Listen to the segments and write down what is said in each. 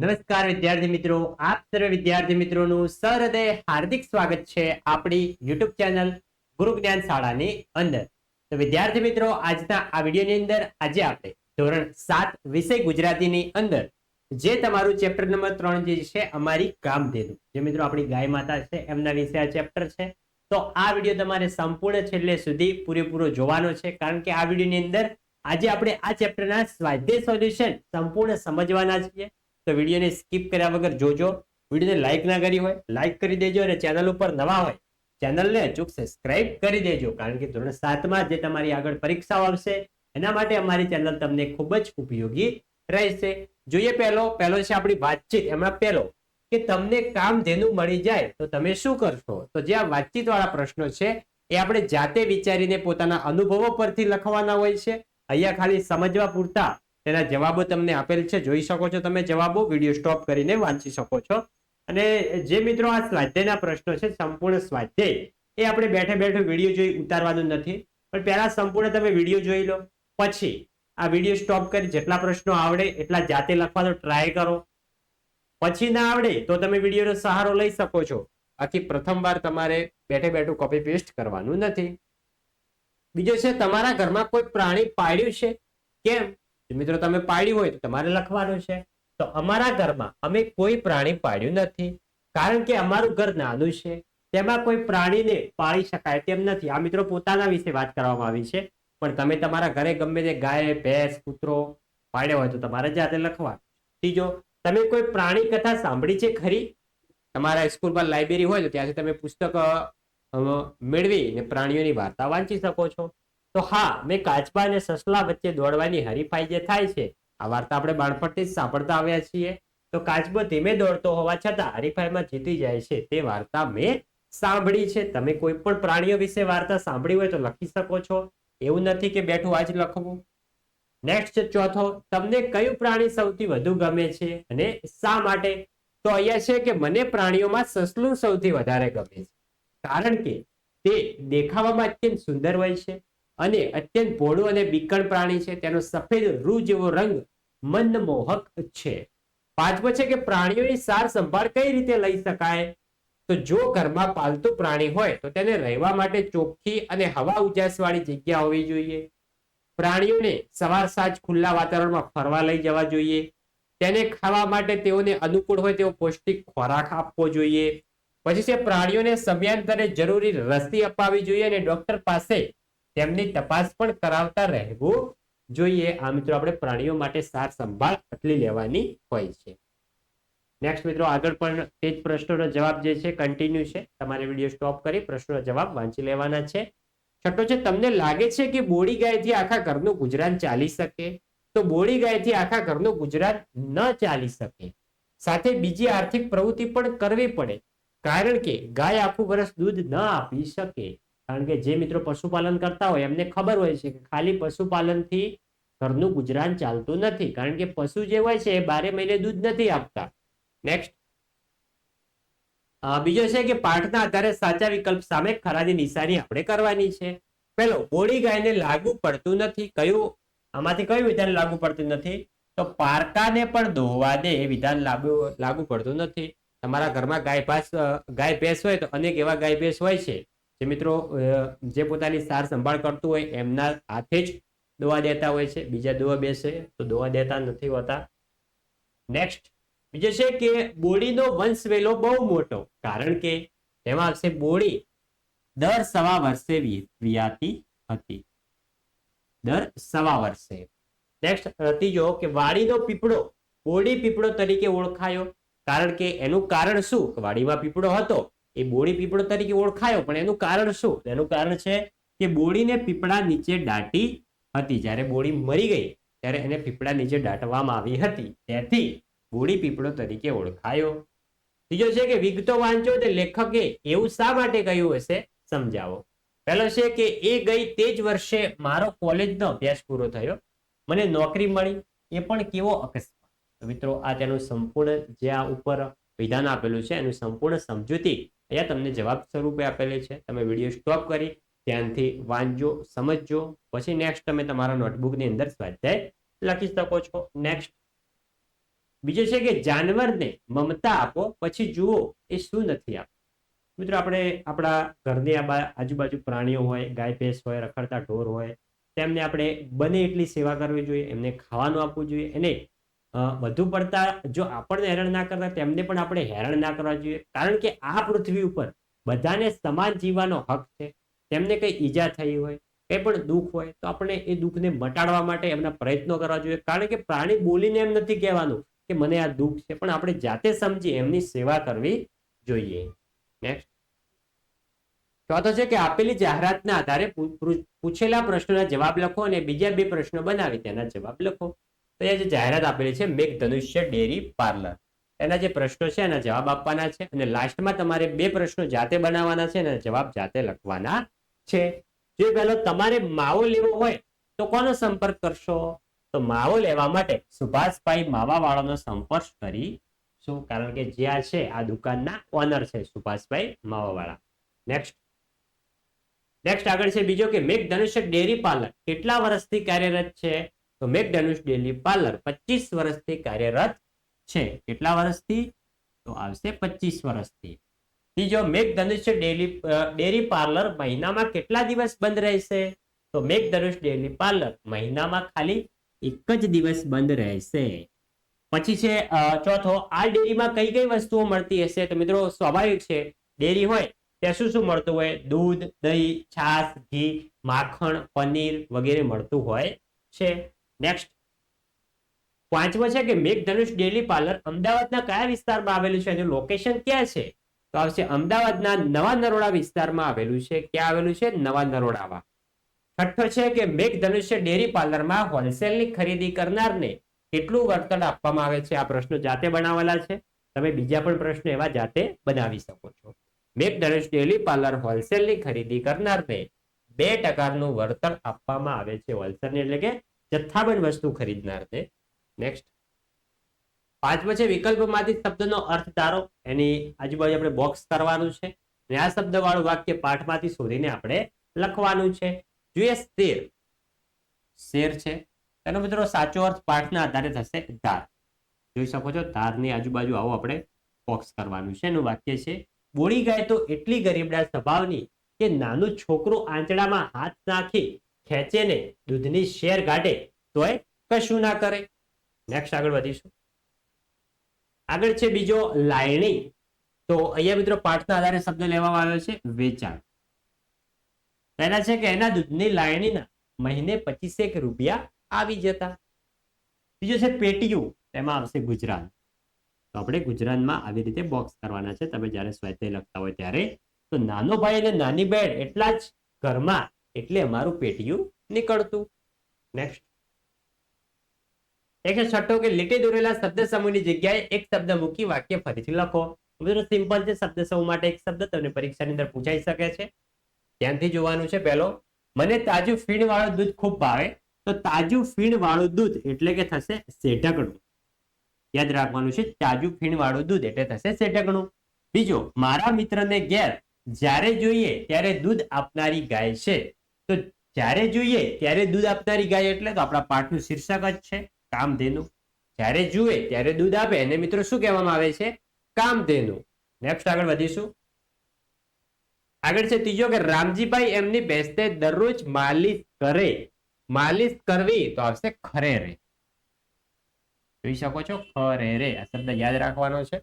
નમસ્કાર વિદ્યાર્થી મિત્રો, આપ સર્વ વિદ્યાર્થી મિત્રોનું સહૃદય હાર્દિક સ્વાગત છે આપણી યુટ્યુબ ચેનલ ગુરુ જ્ઞાન શાળાની અંદર. તો વિદ્યાર્થી મિત્રો, આજના આ વિડીયોની અંદર આજે આપણે ધોરણ સાત વિષય ગુજરાતીની અંદર, જે તમારું ચેપ્ટર નંબર ત્રણ જે છે અમારી કામધેનુ જે મિત્રો આપણી ગાય માતા છે, એમના વિશે આ ચેપ્ટર છે. તો આ વીડિયો તમારે સંપૂર્ણ છેલ્લે સુધી પૂરેપૂરો જોવાનો છે, કારણ કે આ વિડીયોની અંદર આજે આપણે આ ચેપ્ટરના સ્વાધ્યાય સોલ્યુશન સંપૂર્ણ સમજવાના છીએ. તો વિડીયોને સ્કીપ કર્યા વગર જોજો. વિડીયોને લાઈક ના કરી હોય લાઈક કરી દેજો અને ચેનલ ઉપર નવા હોય ચેનલને અચૂક સબસ્ક્રાઇબ કરી દેજો. કારણ કે ધોરણ સાતમાં જે તમારી આગળ પરીક્ષાઓ આવશે. એના માટે અમારી ચેનલ તમને ખૂબ જ ઉપયોગી રહેશે. જોઈએ પહેલો પહેલો છે આપણી વાતચીત. એમાં પહેલો, કે તમને કામ જેનું મળી જાય તો તમે શું કરશો? તો જે આ વાતચીત વાળા પ્રશ્નો છે, એ આપણે જાતે વિચારીને પોતાના અનુભવો પરથી લખવાના હોય છે. અહીંયા ખાલી સમજવા પૂરતા તેના જવાબો તમને આપેલ છે. જોઈ શકો છો તમે જવાબો. વીડિયો સ્ટોપ કરીને વાંચી શકો છો. અને જે મિત્રો આ સ્વાધ્યાયના પ્રશ્નો છે, સંપૂર્ણ સ્વાધ્યાય, એ આપણે બેઠે બેઠે વીડિયો જોઈ ઉતારવાનું નથી. પણ પહેલા સંપૂર્ણ તમે વીડિયો જોઈ લો. પછી આ વીડિયો સ્ટોપ કરી જેટલા પ્રશ્નો આવડે એટલા જાતે લખવાનો ટ્રાય કરો. પછી ના આવડે તો તમે વિડીયોનો સહારો લઈ શકો છો. આથી પ્રથમવાર તમારે બેઠે બેઠું કોપી પેસ્ટ કરવાનું નથી. બીજો છે, તમારા ઘરમાં કોઈ પ્રાણી પાળ્યું છે? કેમ? મિત્રો, તમે પાળ્યું હોય તો તમારે લખવાનું છે. તો અમારા ઘરમાં અમે કોઈ પ્રાણી પાળ્યું નથી. કારણ કે અમારું ઘર નાનું છે. તેમાં કોઈ પ્રાણીને પાળી શકાય તેમ નથી. આ મિત્રો પોતાના વિશે વાત કરવામાં આવી છે. પણ તમે તમારા ઘરે ગમે તે ગાય, ભેંસ, કૂતરો પાડ્યો હોય તો તમારે જાતે લખવા ત્રીજો, તમે કોઈ પ્રાણી કથા સાંભળી છે ખરી? તમારા સ્કૂલમાં લાઇબ્રેરી હોય તો ત્યાંથી તમે પુસ્તક મેળવીને પ્રાણીઓની વાર્તા વાંચી શકો છો. તો હા, મેં કાચબા અને સસલા વચ્ચે દોડવાની હરીફાઈ જે થાય છે, આ વાર્તા આપણે બાળપણથી જ સાંભળતા આવ્યા છીએ. તો કાચબો ધીમે દોડતો હોવા છતાં હરીફાઈમાં જીતી જાય છે, તે વાર્તા મેં સાંભળી છે. તમે કોઈ પણ પ્રાણીઓ વિશે વાર્તા સાંભળી હોય તો લખી શકો છો. એવું નથી કે બેઠું આજ લખવું. નેક્સ્ટ છે ચોથો, તમને કયું પ્રાણી સૌથી વધુ ગમે છે અને શા માટે? તો અહીંયા છે કે મને પ્રાણીઓમાં સસલું સૌથી વધારે ગમે છે. કારણ કે તે દેખાવામાં અત્યંત સુંદર હોય છે. અને અત્યંત ભોળું અને બીકણ પ્રાણી છે, તેનો સફેદ રૂ જેવો રંગ મનમોહક છે. પાંચમો છે કે પ્રાણીઓની સાર સંભાળ કઈ રીતે લઈ શકાય? તો જો ઘરમાં પાલતુ પ્રાણી હોય, તો તેને રહેવા માટે ચોખ્ખી અને હવા ઉજાસ વાળી જગ્યા હોવી જોઈએ. પ્રાણીઓને સવાર સાંજ ખુલ્લા વાતાવરણમાં ફરવા લઈ જવા જોઈએ. તેને ખાવા માટે તેઓને અનુકૂળ હોય તેવો પૌષ્ટિક ખોરાક આપવો જોઈએ. પછી છે પ્રાણીઓને સમયાંતરે જરૂરી રસી અપાવી જોઈએ અને ડોક્ટર પાસે તેમની તપાસ પણ કરાવતા રહેવું જોઈએ. આ મિત્રો આપણે પ્રાણીઓ માટે સાર સંભાળ આટલી લેવાની હોય છે. નેક્સ્ટ મિત્રો, આગળ પણ તે જ પ્રશ્નોનો જવાબ જે છે કન્ટિન્યુ છે. તમારે વીડિયો સ્ટોપ કરી પ્રશ્નોનો જવાબ વાંચી લેવાના છે. છઠ્ઠો છે, તમને લાગે છે કે બોડી ગાયથી આખા ઘરનું ગુજરાન ચાલી શકે? તો બોડી ગાયથી આખા ઘરનું ગુજરાન ન ચાલી શકે. સાથે બીજી આર્થિક પ્રવૃત્તિ પણ કરવી પડે. કારણ કે ગાય આખું વર્ષ દૂધ ન આપી શકે. કારણ કે જે મિત્રો પશુપાલન કરતા હોય, એમને ખબર હોય છે કે ખાલી પશુપાલનથી ઘરનું ગુજરાન ચાલતું નથી. કારણ કે પશુ જે હોય છે, એ બારે મહિને દૂધ નથી આપતા. નેક્સ્ટ બીજો છે કે પાઠના આધારે સાચા વિકલ્પ સામે ખરાની નિશાની આપણે કરવાની છે. પેલો બોડી ગાયને લાગુ પડતું નથી. કયું? આમાંથી કયું વિધાન લાગુ પડતું નથી? તો પારકાને પણ દોહવા દે એ વિધાન લાગુ લાગુ પડતું નથી. તમારા ઘરમાં ગાય પાસ, ગાય ભેંસ હોય તો અનેક એવા ગાય ભેંસ હોય છે. જે મિત્રો જે પોતાની સાર સંભાળ કરતું હોય એમના હાથે જ દોવા દેતા હોય છે. બીજા દોવા બેસે તો દોવા દેતા નથી હોતા. નેક્સ્ટ બીજો છે કે બોડીનો વંશ વેલો બહુ મોટો, કારણ કે તેમાં આવશે બોડી દર સવા વર્ષે વિયાતી હતી. દર સવા વર્ષે. નેક્સ્ટ ત્રીજો કે વાડીનો પીપળો, બોડી પીપળો તરીકે ઓળખાયો, કારણ કે એનું કારણ શું? વાડીમાં પીપળો હતો. એ બોડી પીપળો તરીકે ઓળખાયો, પણ એનું કારણ શું? એનું કારણ છે કે બોડીને પીપળા નીચે દાટી હતી. જ્યારે બોડી મરી ગઈ, ત્યારે એને પીપળા નીચે દાટવામાં આવી હતી. તેથી બોડી પીપળો તરીકે ઓળખાયો. ત્રીજો છે કે વિગતો વાંચો તે લેખકે એવું શા માટે કહ્યું હશે? સમજાવો. પહેલો છે કે એ ગઈ તે જ વર્ષે મારો કોલેજનો અભ્યાસ પૂરો થયો. મને નોકરી મળી. એ પણ કેવો અકસ્માત. મિત્રો, આ તેનું સંપૂર્ણ જે આ ઉપર વિધાન આપેલું છે, એનું સંપૂર્ણ સમજૂતી અહીંયા તમને જવાબ સ્વરૂપે આપેલી છે. તમે વીડિયો સ્ટોપ કરી, ધ્યાનથી વાંચજો, સમજજો. પછી નેક્સ્ટ તમે તમારા નોટબુકની અંદર સ્વાધ્યાય લખી શકો છો. નેક્સ્ટ બીજો છે કે જાનવરને મમતા આપો, પછી જુઓ એ શું નથી આપતું. મિત્રો આપણે આપણા ઘરની આજુબાજુ પ્રાણીઓ હોય, ગાય, ભેંસ હોય, રખડતા ઢોર હોય, તેમને આપણે બને એટલી સેવા કરવી જોઈએ, એમને ખાવાનું આપવું જોઈએ. એને વધુ પડતા જો આપણને હેરાન ના કરતા તેમને પણ આપણે હેરાન ના કરવા જોઈએ. કારણ કે આ પૃથ્વી ઉપર બધાને સમાન જીવવાનો હક છે. તેમને કઈ ઈજા થઈ હોય, કંઈ પણ દુઃખ હોય, તો આપણે એ દુઃખને મટાડવા માટે એમના પ્રયત્નો કરવા જોઈએ. કારણ કે પ્રાણી બોલીને એમ નથી કહેવાનું કે મને આ દુઃખ છે, પણ આપણે જાતે સમજી એમની સેવા કરવી જોઈએ. નેક્સ્ટ ચોથો છે કે આપેલી જાહેરાતના આધારે પૂછેલા પ્રશ્નોના જવાબ લખો અને બીજા બે પ્રશ્નો બનાવી તેના જવાબ લખો. તો એ જે જાહેરાત આપેલી છે મેઘ ધનુષ્ય ડેરી પાર્લર. એના જે પ્રશ્નો છે એના જવાબ આપવાના છે અને લાસ્ટમાં તમારે બે પ્રશ્નો જાતે બનાવવાના છે અને જવાબ જાતે લખવાના છે. જો પહેલો તમારે માવો લેવો હોય તો કોનો સંપર્ક કરશો? તો માવો લેવા માટે સુભાષભાઈ માવા વાળાનો સંપર્ક કરીશું કારણ કે જે આ છે, આ દુકાનના ઓનર છે સુભાષભાઈ માવા વાળા નેક્સ્ટ નેક્સ્ટ આગળ છે બીજો કે મેઘ ધનુષ્ય ડેરી પાર્લર કેટલા વર્ષથી કાર્યરત છે? તો ધનુષ ડેરી પાર્લર પચીસ વર્ષથી કાર્યરત છે. કેટલા વર્ષથી? તો આવશે પચીસ વર્ષથી. ત્રીજો મેઘ ધનુષ્ય ડેરી પાર્લર મહિનામાં કેટલા દિવસ બંધ રહેશે? તો મેઘ ધનુષ ડેરી પાર્લર મહિનામાં ખાલી એક જ દિવસ બંધ રહેશે. પછી છે ચોથો, આ ડેરીમાં કઈ કઈ વસ્તુઓ મળતી હશે? તો મિત્રો સ્વાભાવિક છે, ડેરી હોય ત્યાં શું શું મળતું હોય? દૂધ, દહીં, છાશ, ઘી, માખણ, પનીર વગેરે મળતું હોય છે. નેક્સ્ટ પાંચમો છે કે મેઘધનુષ ડેલી પાર્લર અમદાવાદના કયા વિસ્તારમાં આવેલું છે? એનું લોકેશન ક્યાં છે? તો આવશે અમદાવાદના નવા નરોડા વિસ્તારમાં આવેલું છે. ક્યાં આવેલું છે? નવા નરોડામાં. છઠ્ઠો છે કે મેઘધનુષ્ય ડેરી પાર્લરમાં હોલસેલની ખરીદી કરનારને કેટલું વળતર આપવામાં આવે છે? આ પ્રશ્નો જાતે બનાવેલા છે. તમે બીજા પણ પ્રશ્નો એવા જાતે બનાવી શકો છો. મેઘધનુષ ડેરી પાર્લર હોલસેલની ખરીદી કરનારને બે ટકાનું વળતર આપવામાં આવે છે. હોલસેલની એટલે કે જથ્થાબંધ વસ્તુ ખરીદનારને નેક્સ્ટ પાંચમો છે, વિકલ્પમાંથી શબ્દનો અર્થ ધારો. એની આજુબાજુ આપણે બોક્સ કરવાનું છે. અને આ શબ્દ વાળું વાક્ય પાઠમાંથી શોધીને આપણે લખવાનું છે. જોઈએ શેર. શેર છે. તેનો મિત્રો સાચો અર્થ પાઠના આધારે થશે ધાર. જોઈ શકો છો, ધારની આજુબાજુ આવો આપણે બોક્સ કરવાનું છે. એનું વાક્ય છે, બોળી ગાય તો એટલી ગરીબડા સ્વભાવની કે નાનું છોકરું આંચડામાં હાથ નાખી ખેંચે ને દૂધની શેર કાઢે તોય કશું ના કરે. નેક્સ્ટ આગળ વધીશું. આગળ છે બીજો લાયણી. તો અહીંયા મિત્રો પાઠના આધારે શબ્દ લેવામાં આવ્યો છે વેચાણ. એના છે કે એના દૂધની લાયણીના મહિને પચીસેક રૂપિયા આવી જતા. બીજો છે પેટીયું તેમાં આવશે ગુજરાત તો આપણે ગુજરાતમાં આવી રીતે બોક્સ કરવાના છે. તમે જ્યારે સ્વાધ્યાય લખતા હોય ત્યારે. તો નાનો ભાઈ અને નાની બેન એટલા જ ઘરમાં એટલે અમારું પેટીયું નીકળતું. નેક્સ્ટ એકસો છઠ્ઠો કે લીટી દોરેલા શબ્દ સમૂહની જગ્યાએ એક શબ્દ મૂકી વાક્ય ફરીથી લખો. મિત્રો, સિમ્પલ છે, શબ્દ સમૂહ માટે એક શબ્દ તમને પરીક્ષાની અંદર પૂછાઈ શકે છે. ધ્યાનથી જોવાનું છે પહેલો. મને તાજું ફીણ વાળું દૂધ ખૂબ ભાવે, તો તાજું ફીણ વાળું દૂધ એટલે કે થશે શેઢકણું. યાદ રાખવાનું છે, તાજું ફીણ વાળું દૂધ એટલે થશે શેઢકણું. બીજો, મારા મિત્રને ઘેર જ્યારે જોઈએ ત્યારે દૂધ આપનારી ગાય છે. તો જ્યારે જોઈએ ત્યારે દૂધ આપનારી ગાય એટલે તો આપણા પાઠનું શીર્ષક જ છે, કામધેનુ. જ્યારે જુએ ત્યારે દૂધ આપે, એને મિત્રો શું કહેવામાં આવે છે? કામધેનુ. નેક્સ્ટ આગળ વધીશું. આગળ છે ત્રીજો કે રામજીભાઈ એમની બેસતે દરરોજ માલિશ કરે. માલિશ કરવી તો આવશે ખરે રે. જોઈ શકો છો? ખરે રે. આ શબ્દ યાદ રાખવાનો છે.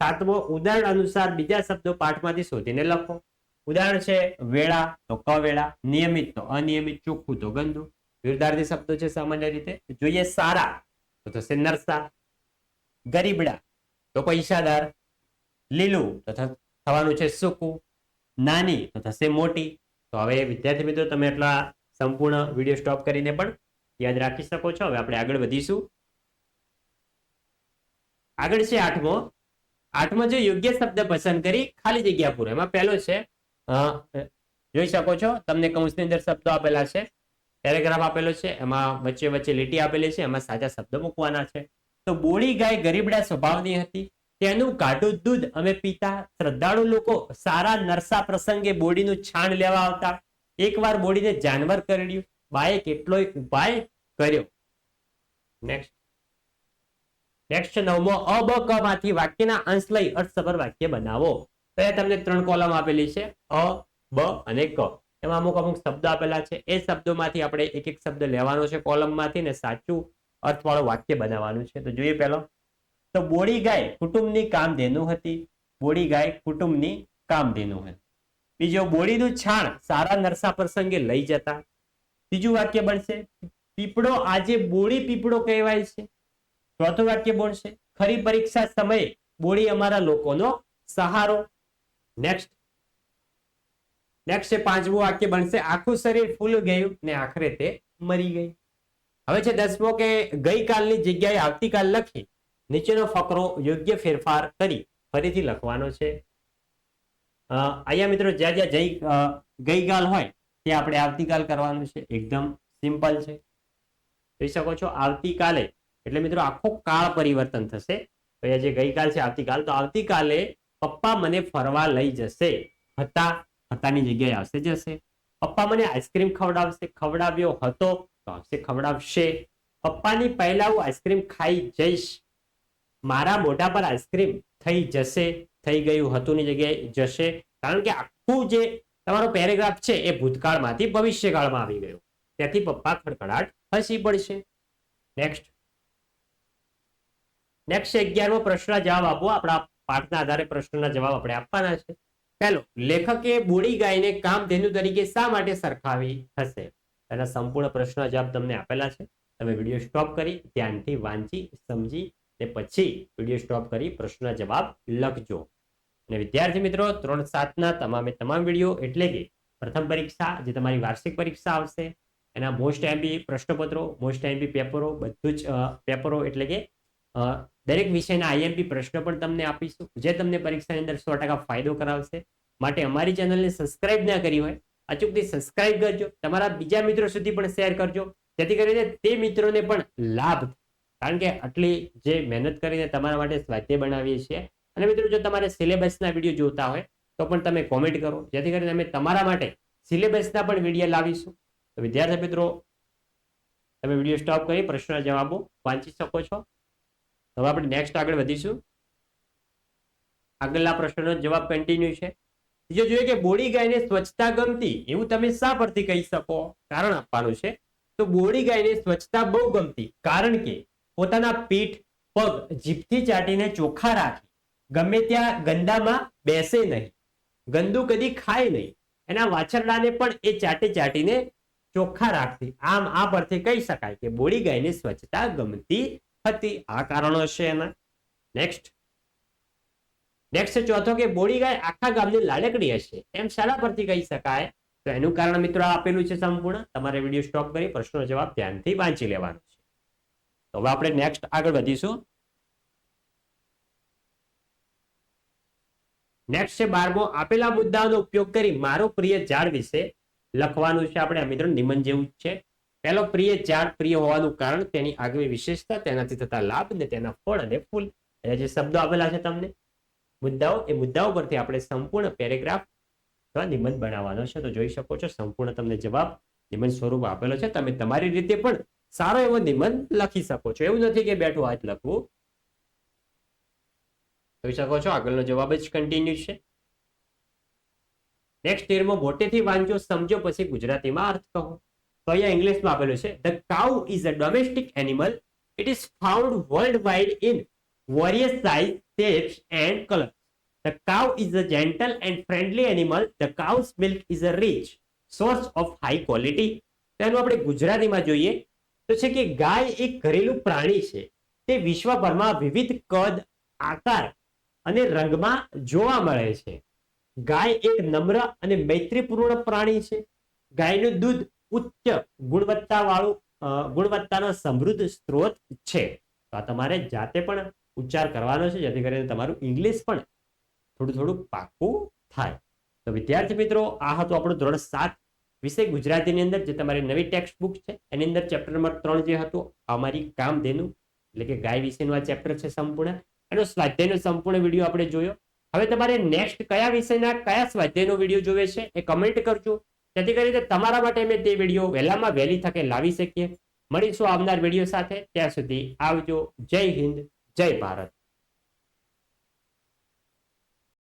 સાતમો ઉદાહરણ અનુસાર બીજા શબ્દો પાઠમાંથી શોધીને લખો. ઉદાહરણ છે વેળા, તો કવેળા, નિયમિત, તો અનિયમિત, ચોખ્ખું, તો ગંદુ. વિરુદ્ધાર્થી શબ્દો છે સામાન્ય રીતે. જોઈએ સારા, તો થશે નરસા. ગરીબડા, તો પૈસાદાર. લીલું, તો થવાનું છે સૂકું. નાની, તો થશે મોટી. તો હવે વિદ્યાર્થી મિત્રો, તમે એટલા સંપૂર્ણ વીડિયો સ્ટોપ કરીને પણ યાદ રાખી શકો છો. હવે આપણે આગળ વધીશું. આગળ છે આઠમો. આઠમો જે યોગ્ય શબ્દ પસંદ કરી, ખાલી જગ્યા પૂરો. એમાં પહેલો છે જોઈ શકો છો. તમને કૌંસની અંદર શબ્દો આપેલા છે. પેરેગ્રાફ આપેલો છે. એમાં વચ્ચે વચ્ચે લીટી આપેલી છે. એમાં સાચા શબ્દો મૂકવાના છે. તો બોળી ગાય ગરીબડા સ્વભાવની હતી. તેનું ગાઢું દૂધ અમે પીતા શ્રદ્ધાળુ લોકો સારા નરસા પ્રસંગે બોડીનું છાણ લેવા આવતા. એકવાર બોડીને જાનવર કરડ્યું. બાએ કેટલોય ઉપાય કર્યો. નેક્સ્ટ નેક્સ્ટ નવમો અ બ ક વાક્યના અંશ લઈ અર્થસભર વાક્ય બનાવો. તો તમને ત્રણ કોલમ આપેલી છે. અ, બ અને ક. એમાં અમુક અમુક શબ્દ આપેલા છે. એ શબ્દોમાંથી આપણે એક એક શબ્દ લેવાનો છે કોલમમાંથી ને સાચું અર્થવાળું વાક્ય બનાવવાનું છે. તો જોઈએ પહેલો. તો બોડી ગાય કુટુંબની કામધેનુ હતી. બોડી ગાય કુટુંબની કામધેનુ હતી. બીજો, બોડીનું છાણ સારા નરસા પ્રસંગે લઈ જતા. ત્રીજું વાક્ય બનશે, પીપળો આજે બોડી પીપળો કહેવાય છે. ચોથું વાક્ય બનશે ખરી પરીક્ષા સમયે બોડી અમારા લોકોનો સહારો. નેક્સ્ટ નેક્સ્ટ છે પાંચમું વાક્ય બનશે. આખું શરીર ફૂલ ગયું ને આખરે તે મરી ગઈ. હવે છે દસમો કે ગઈકાલની જગ્યાએ આવતીકાલ લખી નીચેનો ફકરો યોગ્ય ફેરફાર કરી. ફરીથી લખવાનો છે. અહીંયા મિત્રો જ્યાં જ્યાં જઈ ગઈકાલ હોય તે આપણે આવતીકાલ કરવાનું છે. એકદમ સિમ્પલ છે. જોઈ શકો છો, આવતીકાલે, એટલે મિત્રો આખો કાળ પરિવર્તન થશે. અહીંયા જે ગઈકાલ છે, આવતીકાલ, તો આવતીકાલે પપ્પા મને ફરવા લઈ જશે. હતા, હતાની જગ્યાએ આવશે જશે. પપ્પા મને આઈસ્ક્રીમ ખવડાવશે. ખવડાવ્યો હતો તો આવશે, ખવડાવશે. પપ્પાની પહેલા હું આઈસ્ક્રીમ ખાઈ જઈશ. મારા મોઢા પર આઈસ્ક્રીમ થઈ જશે, થઈ ગયું, હતુંની જગ્યાએ જશે. કારણ કે આખું જે તમારો પેરેગ્રાફ છે એ ભૂતકાળમાંથી ભવિષ્યકાળમાં આવી ગયો. ત્યાંથી પપ્પા ખડખડાટ હસી પડશે. નેક્સ્ટ નેક્સ્ટ અગિયારમો પ્રશ્ન જવાબ આપો આપણા પાઠના આધારે પ્રશ્નના જવાબ આપણે આપવાના છે. પહેલો લેખકે બોડી ગાયને કામધેનુ તરીકે શા માટે સરખાવી હશે? એના સંપૂર્ણ પ્રશ્ન જવાબ તમને આપેલા છે. તમે વીડિયો સ્ટોપ કરી, ધ્યાનથી વાંચી, સમજી ને પછી વીડિયો સ્ટોપ કરી પ્રશ્ન જવાબ લખજો. અને વિદ્યાર્થી મિત્રો, ત્રણ સાતના તમામે તમામ વીડિયો એટલે કે પ્રથમ પરીક્ષા, જે તમારી વાર્ષિક પરીક્ષા આવશે, એના મોસ્ટ એમપી પ્રશ્નપત્રો મોસ્ટ એમપી પેપરો, બધું જ પેપરો એટલે કે દરેક વિષયના આઈએમપી પ્રશ્નો પણ તમને આપીશું, જે તમને પરીક્ષાની અંદર સો ટકા ફાયદો કરાવશે. માટે અમારી ચેનલને સબસ્ક્રાઇબ ના કરી હોય, અચૂકથી સબસ્ક્રાઇબ કરજો, તમારા બીજા મિત્રો સુધી પણ શેર કરજો, જેથી કરીને તે મિત્રોને પણ લાભ કારણ કે આટલી જે મહેનત કરીને તમારા માટે સ્વાધ્યાય બનાવીએ છીએ, અને મિત્રો જો તમારે સિલેબસના વીડિયો જોતા હોય, તો પણ તમે કોમેન્ટ કરો, જેથી કરીને અમે તમારા માટે સિલેબસના પણ વીડિયો લાવીશું. તો વિદ્યાર્થી મિત્રો, તમે વીડિયો સ્ટોપ કરી, પ્રશ્નના જવાબો વાંચી શકો છો. હવે આપણે નેક્સ્ટ આગળ વધીશું. આગળના પ્રશ્નનો જવાબ કન્ટિન્યુ છે. બીજો જોઈએ કે બોડી ગાયને સ્વચ્છતા ગમતી, એવું તમે શા પરથી કહી શકો? કારણ આપવાનું છે. તો બોડી ગાયને સ્વચ્છતા બહુ ગમતી. કારણ કે પોતાના પીઠ, પગ જીભથી ચાટીને ચોખ્ખા રાખી. ગમે ત્યાં ગંદામાં બેસે નહીં. ગંદુ કદી ખાય નહીં. એના વાછરડાને પણ એ ચાટી ચાટીને ચોખ્ખા રાખતી આમ આ પરથી કહી શકાય કે બોડી ગાયને સ્વચ્છતા ગમતી હતી. આ કારણો છે એના. નેક્સ્ટ નેક્સ્ટ ચોથો કે બોડી ગાય આખા ગામની લાડકડી હશે. એમ શાળા પરથી કહી શકાય. તો એનું કારણ મિત્રો આપેલું છે સંપૂર્ણ. તમારે વીડિયો સ્ટોપ કરી પ્રશ્નનો જવાબ ધ્યાનથી વાંચી લેવાનો છે. તો હવે આપણે નેક્સ્ટ આગળ વધીશું. નેક્સ્ટ છે બારમો, આપેલા મુદ્દાઓનો ઉપયોગ કરી મારો પ્રિય ઝાડ વિશે લખવાનું છે. આપણે આ મિત્રો નિમન જેવું છે. પહેલો પ્રિય ઝાડ પ્રિય હોવાનું કારણ તેની આગવી વિશેષતા, તેનાથી થતા લાભ ને તેના ફળ અને ફૂલ. અને જે શબ્દો આપેલા છે તમને, મુદ્દાઓ, એ મુદ્દાઓ પરથી આપણે સંપૂર્ણ પેરેગ્રાફ અથવા નિબંધ બનાવવાનો છે. તો જોઈ શકો છો, સંપૂર્ણ તમને જવાબ નિબંધ સ્વરૂપ આપેલો છે. તમે તમારી રીતે પણ સારો એવો નિબંધ લખી શકો છો. એવું નથી કે બેઠું આજ લખવું. જોઈ શકો છો, આગળનો જવાબ જ કન્ટિન્યુ છે. નેક્સ્ટ યરમાં મોટેથી વાંચો, સમજો, પછી ગુજરાતીમાં અર્થ કહો. તો અહીંયા ઇંગ્લિશમાં આપેલું છે the cow is a domestic animal it is found worldwide in various sizes shapes and colour the cow is a gentle and friendly animal the cow's milk is a rich source of high quality તેનું આપણે ગુજરાતીમાં જોઈએ, તો છે કે ગાય એક ઘરેલું પ્રાણી છે. તે વિશ્વભરમાં વિવિધ કદ, આકાર અને રંગમાં જોવા મળે છે. ગાય એક નમ્ર અને મૈત્રીપૂર્ણ પ્રાણી છે. ગાયનું દૂધ ઉચ્ચ ગુણવત્તાવાળું ગુણવત્તાનો સમૃદ્ધ સ્ત્રોત છે. તો આ તમારે જાતે પણ ઉચ્ચાર કરવાનો છે, જેથી કરીને તમારું ઇંગ્લિશ પણ થોડું થોડું પાકું થાય. તો વિદ્યાર્થી મિત્રો, આ હતું આપણું ધોરણ સાત વિષય ગુજરાતીની અંદર, જે તમારી નવી ટેક્સ્ટ બુક છે. એની અંદર ચેપ્ટર નંબર ત્રણ જે હતું અમારી કામધેનુ, એટલે કે ગાય વિશેનું આ ચેપ્ટર છે સંપૂર્ણ. એનો સ્વાધ્યાયનો સંપૂર્ણ વીડિયો આપણે જોયો. હવે તમારે નેક્સ્ટ કયા વિષયના, કયા સ્વાધ્યાયનો વીડિયો જોવે છે, એ કમેન્ટ કરજો. જેથી કરીને તમારા માટે અમે તે વીડિયો વહેલામાં વહેલી તકે લાવી શકીએ. મળીશું આવનાર વીડિયો સાથે. ત્યાં સુધી આવજો. જય હિન્દ. જય ભારત.